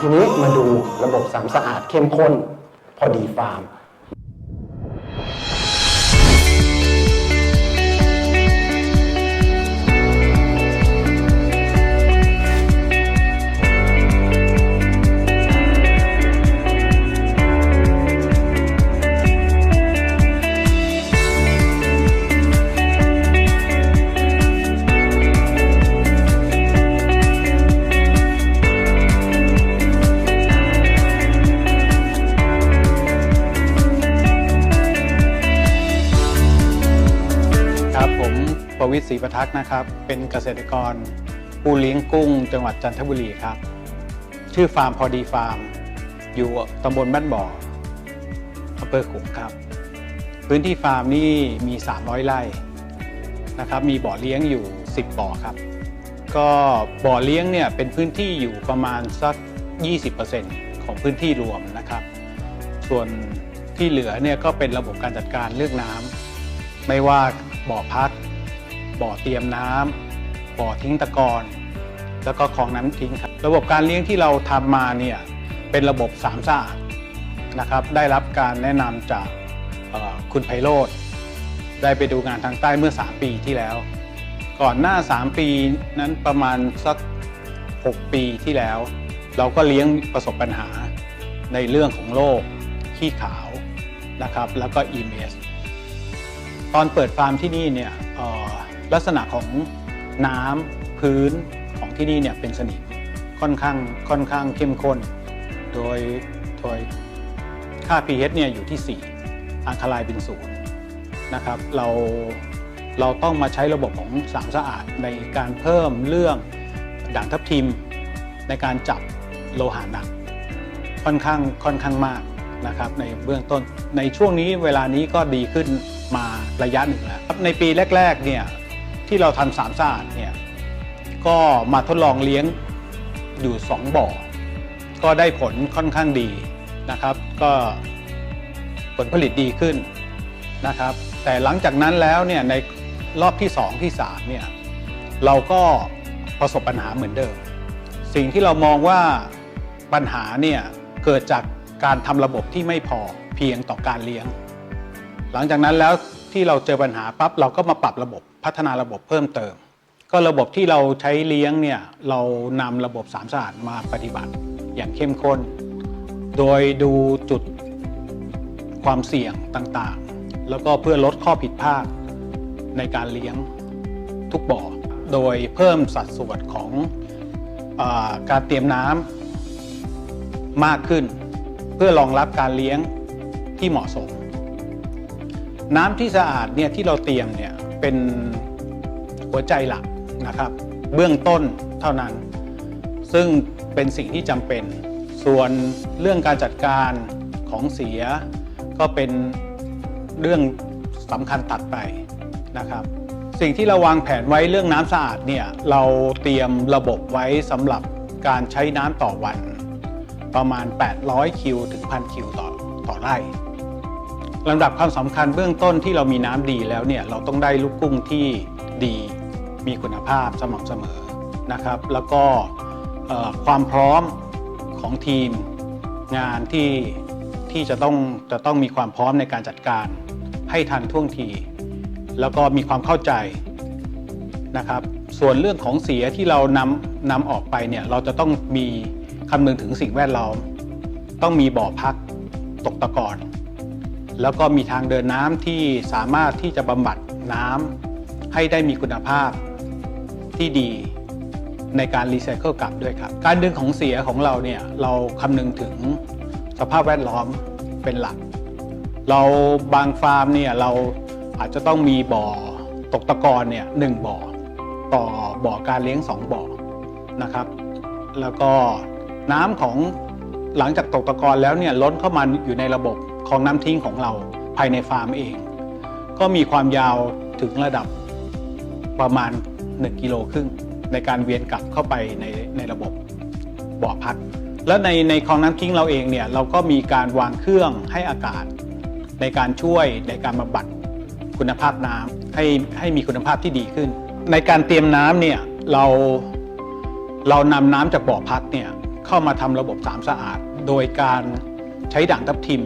ทีนี้มาดูระบบสามสะอาดเข้มข้นพอดีฟาร์ม ประวิทย์ศรีประทักษ์นะครับ เป็นเกษตรกรผู้เลี้ยงกุ้ง จังหวัดจันทบุรีครับ ชื่อฟาร์มพอดีฟาร์ม อยู่ตำบลบ้านบ่ออำเภอขุงครับ พื้นที่ฟาร์มนี่มี 300 ไร่นะครับ มีบ่อเลี้ยงอยู่ 10 บ่อครับ ก็บ่อเลี้ยงเนี่ยเป็นพื้นที่อยู่ประมาณสัก 20%ของพื้นที่รวมนะครับ ส่วนที่เหลือเนี่ยก็เป็นระบบการจัดการเรื่องน้ำไม่ว่าบ่อพัก บ่อเตรียมน้ำบ่อทิ้งตะกอนแล้วก็คลองน้ำทิ้งครับ ระบบการเลี้ยงที่เราทำมาเนี่ยเป็นระบบสามสะอาดนะครับ ได้รับการแนะนำจากคุณไพโรธได้ไปดูงานทางใต้เมื่อ 3 ปีที่แล้ว ก่อนหน้า 3 ปีนั้นประมาณสัก 6 ปีที่แล้ว เราก็เลี้ยงประสบปัญหาในเรื่องของโรคขี้ขาวนะครับ แล้วก็ EMS ตอนเปิดฟาร์มที่นี่เนี่ย ลักษณะของน้ำพื้นของที่นี่เนี่ยเป็นสนิมค่อนข้างค่อนข้างเข้มข้น โดยโดยค่า pH เนี่ยอยู่ที่ 4 อังคารายเป็นศูนย์นะครับเราเราต้องมาใช้ระบบของสามสะอาดในการเพิ่มเรื่องด่างทับทิม ในการจับโลหะหนักค่อนข้างค่อนข้างมากนะครับในเบื้องต้นในช่วงนี้เวลานี้ก็ดีขึ้นมาระยะหนึ่งแล้วในปีแรกๆเนี่ย ที่เราทำสามสะอาดเนี่ยก็มาทดลองเลี้ยงอยู่ 2 บ่อ ก็ได้ผลค่อนข้างดีนะครับ ก็ผลผลิตดีขึ้นนะครับ แต่หลังจากนั้นแล้วเนี่ยในรอบที่ 2 ที่3เนี่ยเราก็ประสบปัญหาเหมือนเดิม สิ่งที่เรามองว่าปัญหาเนี่ยเกิดจากการทำระบบที่ไม่พอเพียงต่อการเลี้ยง หลังจากนั้นแล้วที่เราเจอปัญหาปั๊บเราก็มาปรับระบบ พัฒนาระบบเพิ่มเติม ก็ระบบที่เราใช้เลี้ยงเนี่ยเรานำระบบสามสะอาดมาปฏิบัติอย่างเข้มข้น โดยดูจุดความเสี่ยงต่างๆ แล้วก็เพื่อลดข้อผิดพลาดในการเลี้ยงทุกบ่อ โดยเพิ่มสัดส่วนของอการเตรียมน้ำมากขึ้น เพื่อรองรับการเลี้ยงที่เหมาะสม น้ำที่สะอาดเนี่ยที่เราเตรียมเนี่ย เป็นหัวใจหลักนะครับ เบื้องต้นเท่านั้น ซึ่งเป็นสิ่งที่จำเป็น ส่วนเรื่องการจัดการของเสีย ก็เป็นเรื่องสำคัญตัดไปนะครับ สิ่งที่เราวางแผนไว้เรื่องน้ำสะอาดเนี่ยเราเตรียมระบบไว้สำหรับการใช้น้ำต่อวัน ประมาณ 800 คิว ถึง 1,000 คิวต่อต่อไร่ ลำดับความสำคัญเบื้องต้นที่เรามีน้ำดีแล้วเนี่ยเราต้องได้ลูกกุ้งที่ดีมีคุณภาพสม่ำเสมอนะครับ แล้วก็ความพร้อมของทีมงานที่ที่จะต้องจะต้องมีความพร้อมในการจัดการให้ทันท่วงที แล้วก็มีความเข้าใจนะครับ ส่วนเรื่องของเสียที่เรานำนำออกไปเนี่ยเราจะต้องมีคำนึงถึงสิ่งแวดล้อม ต้องมีบ่อพักตกตะกอน แล้วก็มีทางเดินน้ำที่สามารถที่จะบำบัดน้ำให้ได้มีคุณภาพที่ดีในการรีไซเคิลกลับด้วยครับ การดึงของเสียของเราเนี่ยเราคำนึงถึงสภาพแวดล้อมเป็นหลัก เราบางฟาร์มเนี่ยเราอาจจะต้องมีบ่อตกตะกอนเนี่ยหนึ่งบ่อ ต่อบ่อการเลี้ยงสองบ่อนะครับ แล้วก็น้ำของหลังจากตกตะกอนแล้วเนี่ยล้นเข้ามาอยู่ในระบบ ของน้ำทิ้งของเราภายในฟาร์มเอง ก็มีความยาวถึงระดับประมาณ 1 กิโลครึ่งในการเวียนกลับเข้าไปในในระบบบ่อพัก แล้วในในคลองน้ำทิ้งเราเองเนี่ยเราก็มีการวางเครื่องให้อากาศ ในการช่วยในการบำบัดคุณภาพน้ำให้ให้มีคุณภาพที่ดีขึ้น ในการเตรียมน้ำเนี่ยเราเรานำน้ำจากบ่อพักเนี่ยเข้ามาทำระบบสามสะอาด โดยการใช้ด่างทับทิม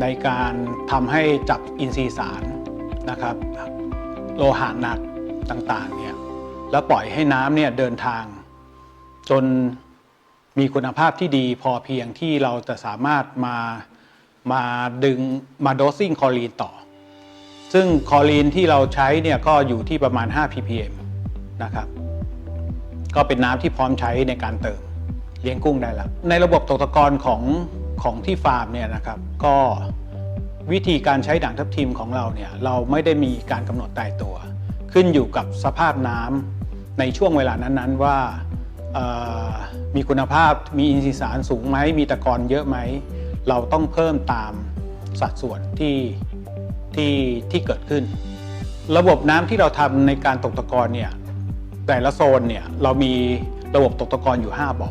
ในการทำให้จับอินทรีย์สารนะครับ โลหะหนักต่างๆเนี่ยแล้วปล่อยให้น้ำเนี่ยเดินทาง จนมีคุณภาพที่ดีพอเพียงที่เราจะสามารถมามาดึงมาโดสซิ่งคอลีนต่อ ซึ่งคอลีนที่เราใช้เนี่ยก็อยู่ที่ประมาณ 5 ppm นะครับก็เป็นน้ำที่พร้อมใช้ในการเติมเลี้ยงกุ้งได้แล้วในระบบตกตะกอนของ ของที่ฟาร์มเนี่ยนะครับก็วิธีการใช้ด่างทับทิมของเราเนี่ยเราไม่ได้มีการกำหนดตายตัว ขึ้นอยู่กับสภาพน้ำในช่วงเวลานั้นๆว่ามีคุณภาพมีอินทรีย์สารสูงไหมมีตะกอนเยอะไหม เราต้องเพิ่มตามสัดส่วนที่ที่ที่เกิดขึ้น ระบบน้ำที่เราทำในการตกตะกอนเนี่ยแต่ละโซนเนี่ยเรามีระบบตกตะกอนอยู่ 5บ่อ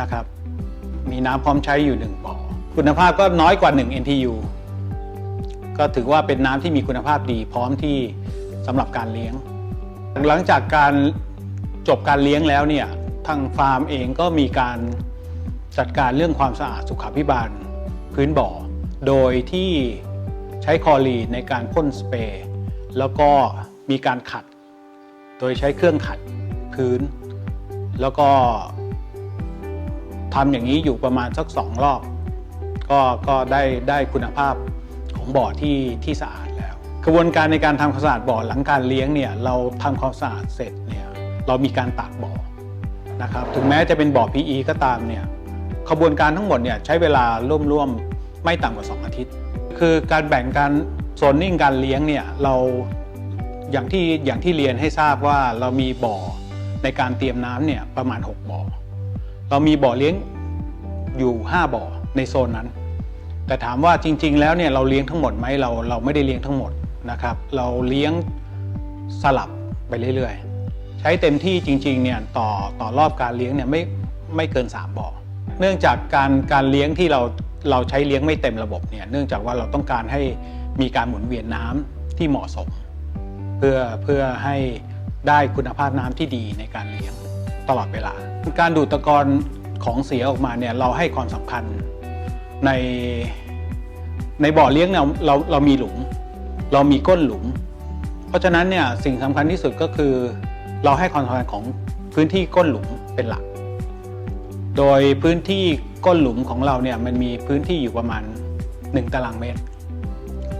นะครับ มีน้ำพร้อมใช้อยู่ 1 บ่อ คุณภาพก็น้อยกว่า 1 NTU ก็ถือว่าเป็นน้ำที่มีคุณภาพดีพร้อมที่สำหรับการเลี้ยง หลังจากการจบการเลี้ยงแล้วเนี่ยทางฟาร์มเองก็มีการจัดการเรื่องความสะอาดสุขาภิบาลพื้นบ่อ โดยที่ใช้คลอรีนในการพ่นสเปรย์แล้วก็มีการขัด โดยใช้เครื่องขัดพื้น แล้วก็ ทำอย่างนี้อยู่ประมาณสักสองรอบ ก็ก็ได้ได้คุณภาพของบ่อที่ที่สะอาดแล้วกระบวนการในการทำความสะอาดบ่อหลังการเลี้ยงเนี่ยเราทำความสะอาดเสร็จเนี่ยเรามีการตากบ่อนะครับถึงแม้จะเป็นบ่อ PE ก็ตามเนี่ยขบวนการทั้งหมดเนี่ยใช้เวลาร่วมๆไม่ต่ำกว่า 2 อาทิตย์ คือการแบ่งการโซนนิ่งการเลี้ยงเนี่ยเราอย่างที่อย่างที่เรียนให้ทราบว่าเรามีบ่อในการเตรียมน้ำเนี่ยประมาณ 6 บ่อ เรามีบ่อเลี้ยงอยู่ 5 บ่อในโซนนั้น แต่ถามว่าจริง ๆ แล้วเนี่ยเราเลี้ยงทั้งหมดไหมเราเราไม่ได้เลี้ยงทั้งหมดนะครับ เราเลี้ยงสลับไปเรื่อยๆ ใช้เต็มที่จริงๆเนี่ยต่อต่อรอบการเลี้ยงเนี่ยไม่ไม่เกิน 3 บ่อ เนื่องจากการการเลี้ยงที่เราเราใช้เลี้ยงไม่เต็มระบบเนี่ยเนื่องจากว่าเราต้องการให้มีการหมุนเวียนน้ำที่เหมาะสม เพื่อเพื่อให้ได้คุณภาพน้ำที่ดีในการเลี้ยงตลอดเวลา การดูดตะกอนของเสียออกมาเนี่ยเราให้ความสำคัญในในบ่อเลี้ยงเนี่ยเราเรามีหลุม เรามีก้นหลุม เพราะฉะนั้นเนี่ยสิ่งสำคัญที่สุดก็คือ เราให้ความสำคัญของพื้นที่ก้นหลุมเป็นหลัก โดยพื้นที่ก้นหลุมของเราเนี่ยมันมีพื้นที่อยู่ประมาณ 1 ตารางเมตร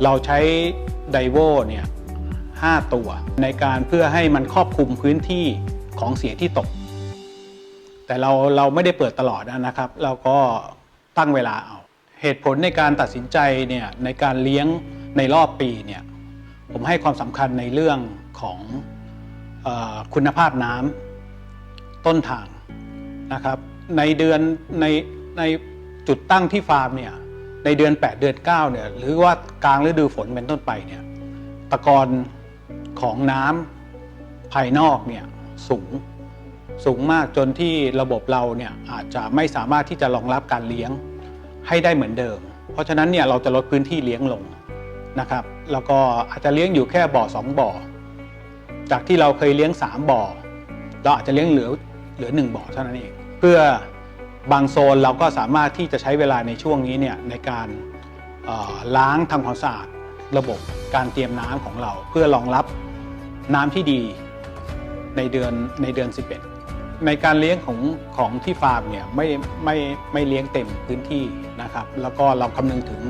เราใช้ไดโวเนี่ย5ตัวในการเพื่อให้มันครอบคลุมพื้นที่ของเสียที่ตก แต่เราเราไม่ได้เปิดตลอดนะครับ เราก็ตั้งเวลาเอาเหตุผลในการตัดสินใจเนี่ยในการเลี้ยงในรอบปีเนี่ยผมให้ความสำคัญในเรื่องของอคุณภาพน้ำต้นทางนะครับในเดือนในในจุดตั้งที่ฟาร์มเนี่ยในเดือน 8 เดือน9เนี่ยหรือว่ากลางฤดูฝนเป็นต้นไปเนี่ยตะกอนของน้ำภายนอกเนี่ยสูง สูงมากจนที่ระบบเราเนี่ยอาจจะไม่สามารถที่จะรองรับการเลี้ยงให้ได้เหมือนเดิม เพราะฉะนั้นเนี่ยเราจะลดพื้นที่เลี้ยงลงนะครับ แล้วก็อาจจะเลี้ยงอยู่แค่บ่อสองบ่อ จากที่เราเคยเลี้ยง 3 บ่อ เราอาจจะเลี้ยงเหลือเหลือ 1 บ่อเท่านั้นเอง เพื่อบางโซนเราก็สามารถที่จะใช้เวลาในช่วงนี้เนี่ยในการล้างทำความสะอาดระบบการเตรียมน้ำของเรา เพื่อรองรับน้ำที่ดีในเดือนในเดือน 11 ในการเลี้ยงของของที่ฟาร์มเนี่ยไม่ไม่ไม่เลี้ยงเต็มพื้นที่นะครับ แล้วก็เราคำนึงถึง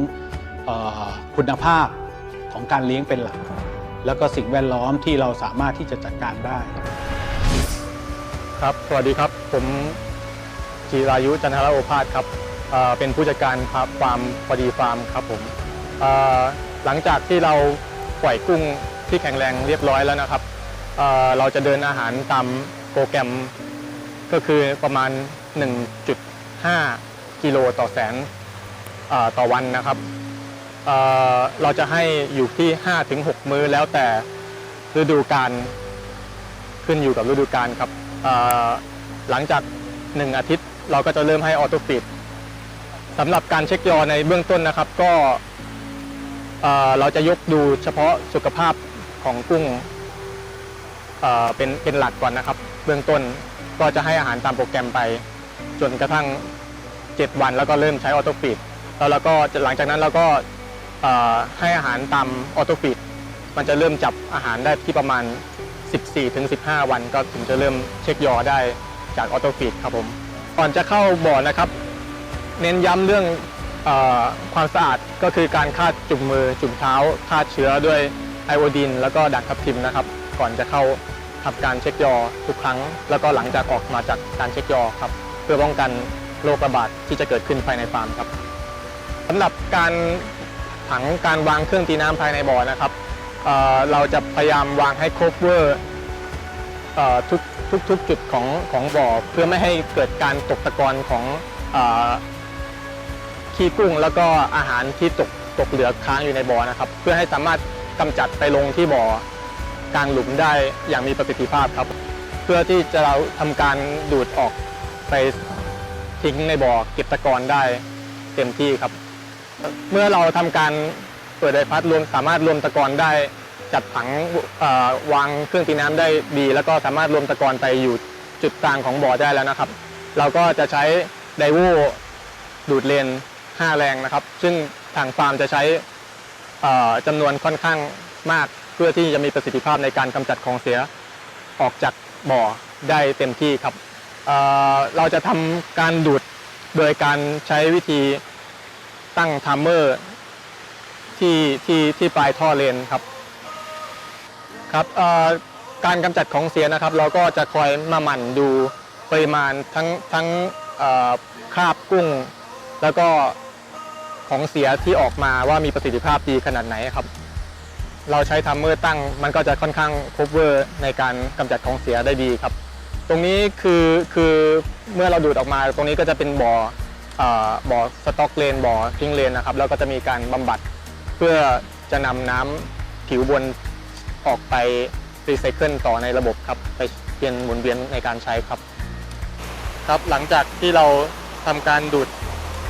คุณภาพของการเลี้ยงเป็นหลัก แล้วก็สิ่งแวดล้อมที่เราสามารถที่จะจัดการได้ ครับ สวัสดีครับ ผมจีรายุจันทรโอภาสครับเเป็นผู้จัดการครับฟาร์มพอดีฟาร์มครับผมหลังจากที่เราปล่อยกุ้งที่แข็งแรงเรียบร้อยแล้วนะครับเเราจะเดินอาหารตามโปรแกรม ก็คือประมาณ 1.5 กิโลต่อแสนต่อวันนะครับเเราจะให้อยู่ที่ 5-6 มื้อแล้วแต่ฤดูกาลขึ้นอยู่กับฤดูกาลครับหลังจาก 1 อาทิตย์เราก็จะเริ่มให้ออโตปิดสำหรับการเช็คยอในเบื้องต้นนะครับก็เราจะยกดูเฉพาะสุขภาพของกุ้งเป็นเป็นหลักก่อนนะครับ เบื้องต้น ก็จะให้อาหารตามโปรแกรมไป จนกระทั่ง 7 วันแล้วก็เริ่มใช้ออโตฟีดแล้วเราก็หลังจากนั้นเราก็ให้อาหารตามออโตฟีดมันจะเริ่มจับอาหารได้ที่ประมาณ 14-15 วัน ก็ถึงจะเริ่มเช็คยอได้จากออโตฟีดครับผมก่อนจะเข้าบ่อนะครับ เน้นย้ำเรื่องอความสะอาดก็คือการคาดจุ่มมือจุ่มเท้าคาดเชื้อด้วยไอโอดีนแล้วก็ด่างทับทิมนะครับ ก่อนจะเข้า ทำการเช็คยอทุกครั้ง แล้วก็หลังจากออกมาจากการเช็คยอครับ เพื่อป้องกันโรคระบาดที่จะเกิดขึ้นภายในฟาร์มครับสำหรับการผังการวางเครื่องตีน้ำภายในบ่อนะครับเเราจะพยายามวางให้ครบเวอร์ทุกทุกทุกจุดของของบ่อเพื่อไม่ให้เกิดการตกตะกอนของอขี้กุ้ง แล้วก็อาหารที่ตกตกเหลือค้างอยู่ในบ่อนะครับ เพื่อให้สามารถกำจัดไปลงที่บ่อ กลางหลุมได้อย่างมีประสิทธิภาพครับ เพื่อที่จะเราทำการดูดออกไปทิ้งในบ่อเก็บตะกอนได้เต็มที่ครับ เมื่อเราทำการเปิดใบพัดรวมสามารถรวมตะกอนได้จัดผังวางเครื่องตีน้ำได้ดี แล้วก็สามารถรวมตะกอนไปอยู่จุดกลางของบ่อได้แล้วนะครับ เราก็จะใช้ไดโวดูดเลน 5 แรงนะครับ ซึ่งทางฟาร์มจะใช้จำนวนค่อนข้างมาก เพื่อที่จะมีประสิทธิภาพในการกำจัดของเสียออกจากบ่อได้เต็มที่ครับเเราจะทำการดูดโดยการใช้วิธีตั้งทัมเมอร์ที่ที่ที่ปลายท่อเลนครับครับการกำจัดของเสียนะครับ เราก็จะคอยมาหมั่นดูปริมาณทั้งทั้งคราบกุ้ง แล้วก็ของเสียที่ออกมาว่ามีประสิทธิภาพดีขนาดไหนครับ เราใช้ทัมเมอร์ตั้ง มันก็จะค่อนข้างค o เวอร์ในการกำจัดของเสียได้ดีครับ ตรงนี้คือคือเมื่อเราดูดออกมาตรงนี้ก็จะเป็นบ่ออ่อบ่อสต็อกเลนบ่อทิ้งเลนนะครับแล้วก็จะมีการบำบัดเพื่อจะนำน้ำผิวบนออกไปรีไซเคิลต่อในระบบครับไปเปลี่ยนหมุนเวียนในการใช้ครับ ครับหลังจากที่เราทำการดูด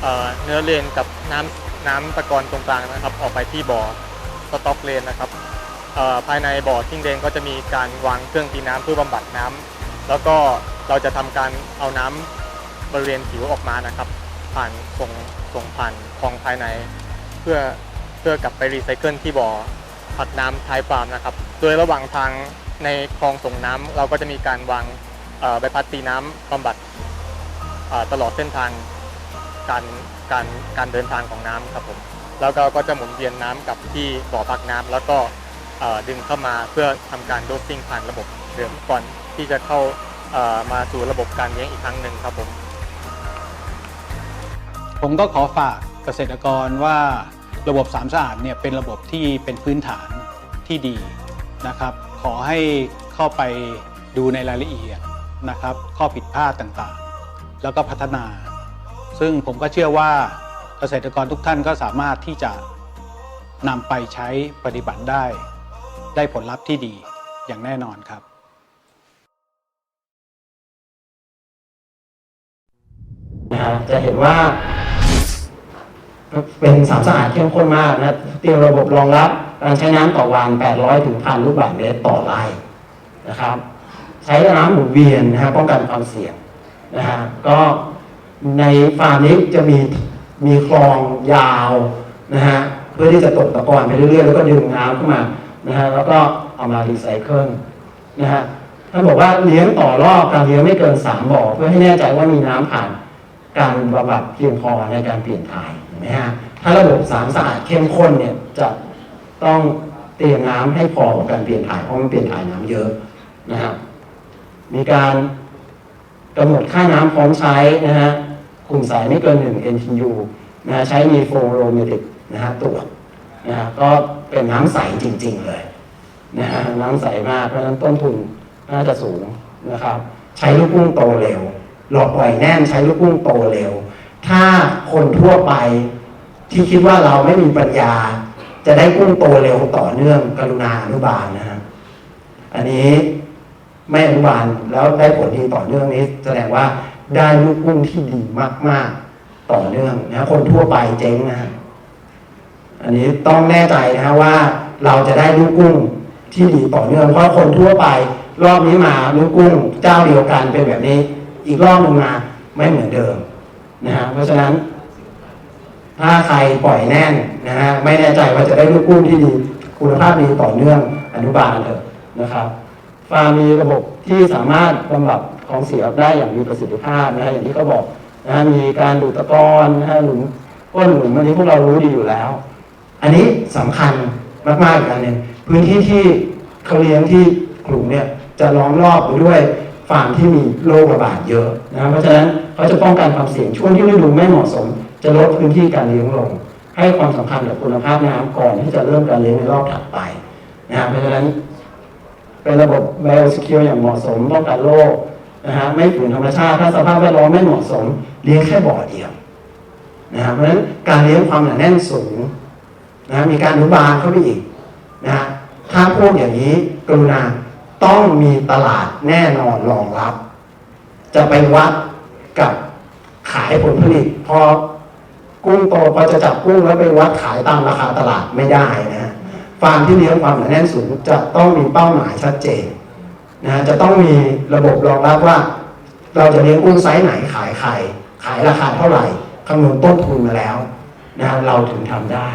เเนื้อเลนกับน้ำน้ำตะกอนตรงกลางนะครับ ออกไปที่บ่อ สต็อกเลนนะครับภายในบ่อทิ้งเลนก็จะมีการวางเครื่องตีน้ำเพื่อบำบัดน้ำแล้วก็เราจะทำการเอาน้ำบริเวณผิวออกมานะครับ ผ่านส่งส่งผ่านคลองภายใน เพื่อเพื่อกลับไปรีไซเคิลที่บ่อผักน้ำท้ายฟาร์มนะครับ โดยระหว่างทางในคลองส่งน้ำเราก็จะมีการวางใบพัดตีน้ำบำบัดตลอดเส้นทางการการการเดินทางของน้ำครับผม แล้วก็ก็จะหมุนเวียนน้ำกับที่บ่อพักน้ำแล้วก็ดึงเข้ามาเพื่อทำการโดสซิ่งผ่านระบบเดิมก่อนที่จะเข้ามาสู่ระบบการเลี้ยงอีกครั้งหนึ่งครับผมผมก็ขอฝากเกษตรกรว่าระบบสามสะอาดเนี่ยเป็นระบบที่เป็นพื้นฐานที่ดีนะครับ ขอให้เข้าไปดูในรายละเอียดนะครับ ข้อผิดพลาดต่างๆ แล้วก็พัฒนา ซึ่งผมก็เชื่อว่า เกษตรกรทุกท่านก็สามารถที่จะนำไปใช้ปฏิบัติได้ ได้ผลลัพธ์ที่ดีอย่างแน่นอนครับ นะครับจะเห็นว่า เป็นสามสะอาดเข้มข้นมากนะเตรียมระบบรองรับการใช้น้ำต่อวัน 800 ถึงพันลูกบาศก์เมตรต่อไร่นะครับ ใช้น้ำหมุนเวียนนะฮะป้องกันความเสี่ยงนะฮะก็ในฟาร์มนี้จะมี มีคลองยาวนะฮะเพื่อที่จะตกตะกอนไปเรื่อยๆ แล้วก็ดึงน้ำขึ้นมานะฮะแล้วก็เอามารีไซเคิลนะฮะท่านบอกว่าเลี้ยงต่อรอบการเลี้ยงไม่เกินสามบ่อ เพื่อให้แน่ใจว่ามีน้ำผ่านการบำบัดเพียงพอในการเปลี่ยนถ่ายเห็นไหมฮะถ้าระบบสามสะอาดเข้มข้นเนี่ยจะต้องเตรียมน้ำให้พอกับการเปลี่ยนถ่ายเพราะมันเปลี่ยนถ่ายน้ำเยอะนะฮะมีการกำหนดค่าน้ำพร้อมใช้นะฮะ กลุ่มสายไม่เกิน 1 NTU นะฮะใช้มีโฟโรเมติกนะฮะตรวจนะฮะก็เป็นน้ำใสจริง ๆ เลยนะฮะน้ำใสมากเพราะฉะนั้นต้นทุนน่าจะสูงนะครับ ใช้ลูกกุ้งโตเร็ว หลอดปล่อยแน่นใช้ลูกกุ้งโตเร็ว ถ้าคนทั่วไปที่คิดว่าเราไม่มีปัญญา จะได้กุ้งโตเร็วต่อเนื่องกรุณาอนุบาลนะฮะอันนี้ไม่อนุบาลแล้วได้ผลดีต่อเนื่องนี้ แสดงว่า ได้ลูกกุ้งที่ดีมาก ๆ ต่อเนื่องนะคนทั่วไปเจ๊งนะฮะอันนี้ต้องแน่ใจนะฮะว่าเราจะได้ลูกกุ้งที่ดีต่อเนื่องเพราะคนทั่วไป รอบนี้มาลูกกุ้งเจ้าเดียวกันเป็นแบบนี้ อีกรอบหนึ่งมาไม่เหมือนเดิมนะฮะเพราะฉะนั้น ถ้าใครปล่อยแน่นนะฮะไม่แน่ใจว่าจะได้ลูกกุ้งที่ดี คุณภาพดีต่อเนื่องอนุบาลเลยนะครับฟาร์มมีระบบที่สามารถบำบัด ของเสียได้อย่างมีประสิทธิภาพนะฮะอย่างที่เขาบอกนะฮะมีการดูดตะกอนนะฮะหลุมก้นหลุมอันนี้พวกเรารู้ดีอยู่แล้ว อันนี้สำคัญมากๆอีกอันหนึ่งพื้นที่ที่เขาเลี้ยงที่กลุ่มเนี่ยจะล้อมรอบไปด้วยฟาร์มที่มีโรคระบาดเยอะนะเพราะฉะนั้นเขาจะป้องกันความเสี่ยงช่วงที่ฤดูไม่เหมาะสม จะลดพื้นที่การเลี้ยงลง ให้ความสำคัญกับคุณภาพน้ำก่อนที่จะเริ่มการเลี้ยงในรอบถัดไปนะฮะเพราะฉะนั้นเป็นระบบ biosecure อย่างเหมาะสมป้องกันโรค นะฮะไม่ฝืนธรรมชาติ ถ้าสภาพแวดล้อมไม่เหมาะสม เลี้ยงแค่บ่อเดียวนะฮะเพราะฉะนั้นการเลี้ยงความหนาแน่นสูงนะฮะมีการอนุบาลเข้าไปอีกนะฮะถ้าพูดอย่างนี้กรุณาต้องมีตลาดแน่นอนรองรับ จะไปวัดกับขายผลผลิต พอกุ้งโตพอจะจับกุ้งแล้วไปวัดขายตามราคาตลาดไม่ได้นะฮะฟาร์มที่เลี้ยงความหนาแน่นสูงจะต้องมีเป้าหมายชัดเจน นะจะต้องมีระบบรองรับว่า เราจะเลี้ยงกุ้งไซส์ไหนขายใครขายราคาเท่าไหร่คำนวณต้นทุนมาแล้วนะเราถึงทำได้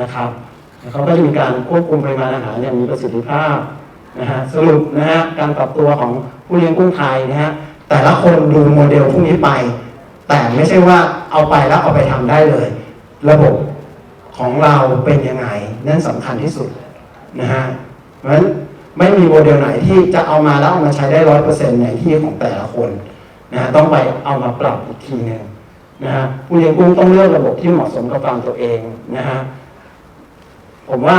นะครับเขาก็จะมีการควบคุมปริมาณอาหารอย่างมีประสิทธิภาพนะฮะสรุปนะฮะการปรับตัวของผู้เลี้ยงกุ้งไทยนะฮะแต่ละคนดูโมเดลพวกนี้ไป แต่ไม่ใช่ว่าเอาไปแล้วเอาไปทำได้เลย ระบบของเราเป็นยังไง นั่นสำคัญที่สุดนะฮะเพราะฉะนั้น ไม่มีโมเดลไหนที่จะเอามาแล้วเอามาใช้ได้ร้อยเปอร์เซ็นต์ในที่ของแต่ละคนนะฮะต้องไปเอามาปรับอีกทีหนึ่งนะฮะผู้เลี้ยงกุ้งต้องเลือกระบบที่เหมาะสมกับฟาร์มตัวเองนะฮะผมว่า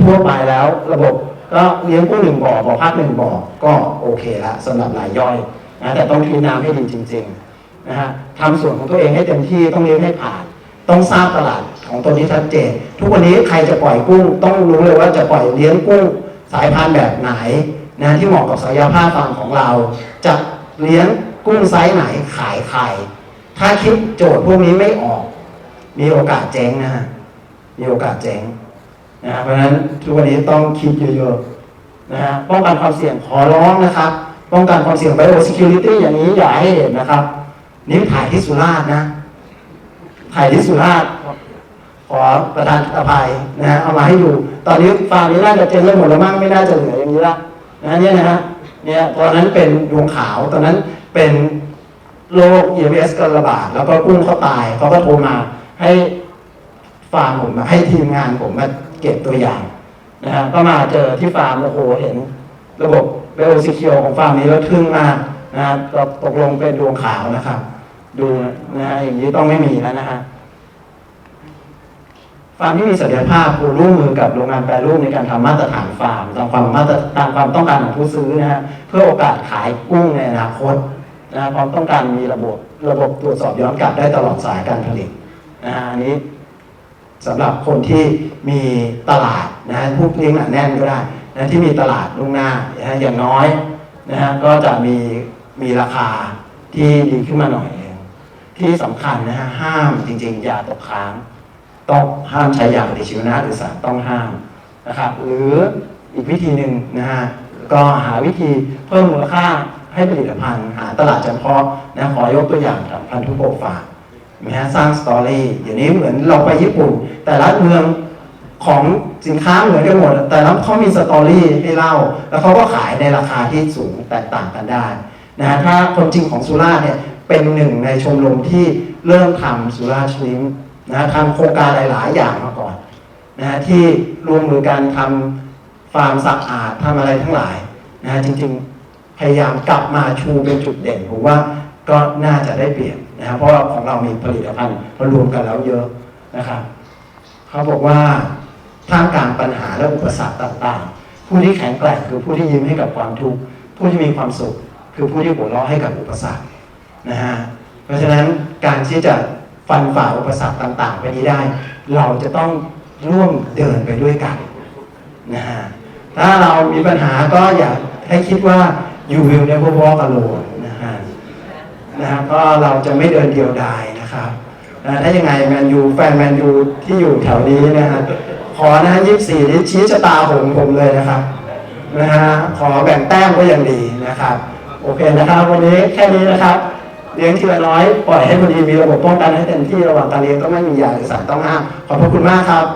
ทั่วไปแล้วระบบก็เลี้ยงกุ้งหนึ่งบ่อบ่อพักหนึ่งบ่อก็โอเคละสำหรับรายย่อยนะแต่ต้องทีน้ำให้ดีจริงๆนะฮะทำส่วนของตัวเองให้เต็มที่ต้องเลี้ยงให้ผ่าน ต้องทราบตลาดของตัวนี้ชัดเจน ทุกวันนี้ใครจะปล่อยกุ้งต้องรู้เลยว่าจะปล่อยเลี้ยงกุ้ง สายพันธุ์แบบไหนนะที่เหมาะกับศักยภาพฟาร์มของเรา จะเลี้ยงกุ้งไซส์ไหนขายใครถ้าคิดโจทย์พวกนี้ไม่ออก มีโอกาสเจ๊งนะฮะมีโอกาสเจ๊งนะเพราะฉะนั้นทุกวันนี้ต้องคิดเยอะๆนะฮะป้องกันความเสี่ยงขอร้องนะครับป้องกันความเสี่ยง biosecurity อย่างนี้อย่าให้เห็นนะครับนี่ถ่ายที่สุราษฎร์นะถ่ายที่สุราษฎร์ ขอประธานอภัยนะฮะเอามาให้ดู ตอนนี้ฟาร์มนี้น่าจะเจ๊งแล้วหมดแล้วมั้งไม่น่าจะเหลืออย่างนี้ละนะเนี่ยนะฮะเนี่ยตอนนั้นเป็นดวงขาวตอนนั้นเป็นโรค EMS ก็ระบาดแล้วก็กุ้งเขาตายเขาก็โทรมาให้ฟาร์มผมมาให้ทีมงานผมมาเก็บตัวอย่างนะฮะก็มาเจอที่ฟาร์มโอ้โหเห็น ระบบเบลซิเคียวของฟาร์มนี้แล้วทึ่งมากนะฮะตกลงเป็นดวงขาวนะครับ ดูนะฮะอย่างนี้ต้องไม่มีแล้วนะฮะ ฟาร์มที่มีศักยภาพคือร่วมมือกับโรงงานแปรรูปในการทำมาตรฐานฟาร์มตามความมาตรตามความต้องการของผู้ซื้อนะฮะเพื่อโอกาสขายกุ้งในอนาคตนะความต้องการมีระบบระบบตรวจสอบย้อนกลับได้ตลอดสายการผลิตนะฮะอันนี้สำหรับคนที่มีตลาดนะฮะผู้เลี้ยงหนาแน่นก็ได้นะที่มีตลาดล่วงหน้านะฮะอย่างน้อยนะฮะก็จะมีมีราคาที่ดีขึ้นมาหน่อยหนึ่งที่สำคัญนะฮะห้ามจริง ๆ อย่าตกค้าง ต้องห้ามใช้ยาปฏิชีวนะหรือสารต้องห้ามนะครับ หรืออีกวิธีหนึ่งนะฮะก็หาวิธีเพิ่มมูลค่าให้ผลิตภัณฑ์หาตลาดเฉพาะนะขอยกตัวอย่างกับพันธุโปรฝากนะฮะสร้างสตอรี่เดี๋ยวนี้เหมือนเราไปญี่ปุ่น แต่ละเมืองของสินค้าเหมือนกันหมด แต่แล้วเขามีสตอรี่ให้เล่า แล้วเขาก็ขายในราคาที่สูงแตกต่างกันได้นะฮะถ้าคนจริงของสุราเนี่ยเป็นหนึ่งในชมรมที่เริ่มทำสุราษฎร์ชลิม นะทำโครงการหลาย ๆ อย่างมาก่อนนะฮะที่รวมมือกันทำฟาร์มสะอาดทำอะไรทั้งหลายนะฮะจริง ๆ พยายามกลับมาชูเป็นจุดเด่นผมว่าก็น่าจะได้เปรียบนะฮะเพราะว่าของเรามีผลิตภัณฑ์มารวมกันแล้วเยอะนะครับเขาบอกว่าท่ามกลางปัญหาและอุปสรรคต่าง ๆ ผู้ที่แข็งแกร่งคือผู้ที่ยิ้มให้กับความทุกข์ผู้ที่มีความสุข คือผู้ที่หัวเราะให้กับอุปสรรคนะฮะเพราะฉะนั้นการที่จะ ฟันฝ่าอุปสรรคต่างๆ ไปนี้ได้ เราจะต้องร่วมเดินไปด้วยกันนะฮะถ้าเรามีปัญหาก็อย่าให้คิดว่า you will never walk alone นะฮะนะฮะก็เราจะไม่เดินเดียวดายนะครับนะถ้ายังไงแมนยูแฟนแมนยูที่อยู่แถวนี้นะฮะขอนะยี่สี่นี้ชี้ชะตาผมผมเลยนะครับนะฮะขอแบ่งแต้มก็ยังดีนะครับ โอเคนะครับ วันนี้แค่นี้นะครับ เลี้ยงทีละน้อยปล่อยให้พอดีมีระบบป้องกันให้เต็มที่ระหว่างการเลี้ยงก็ไม่มียาหรือสารต้องห้ามขอบพระคุณมากครับ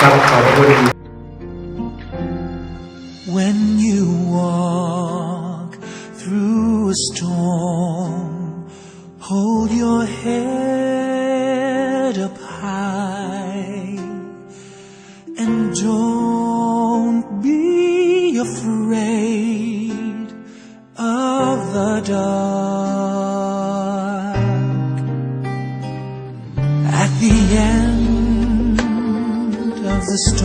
ครับขอบพระคุณ When you walk through a storm, hold your head up high and don't be afraid of the dark. At the end of the storm,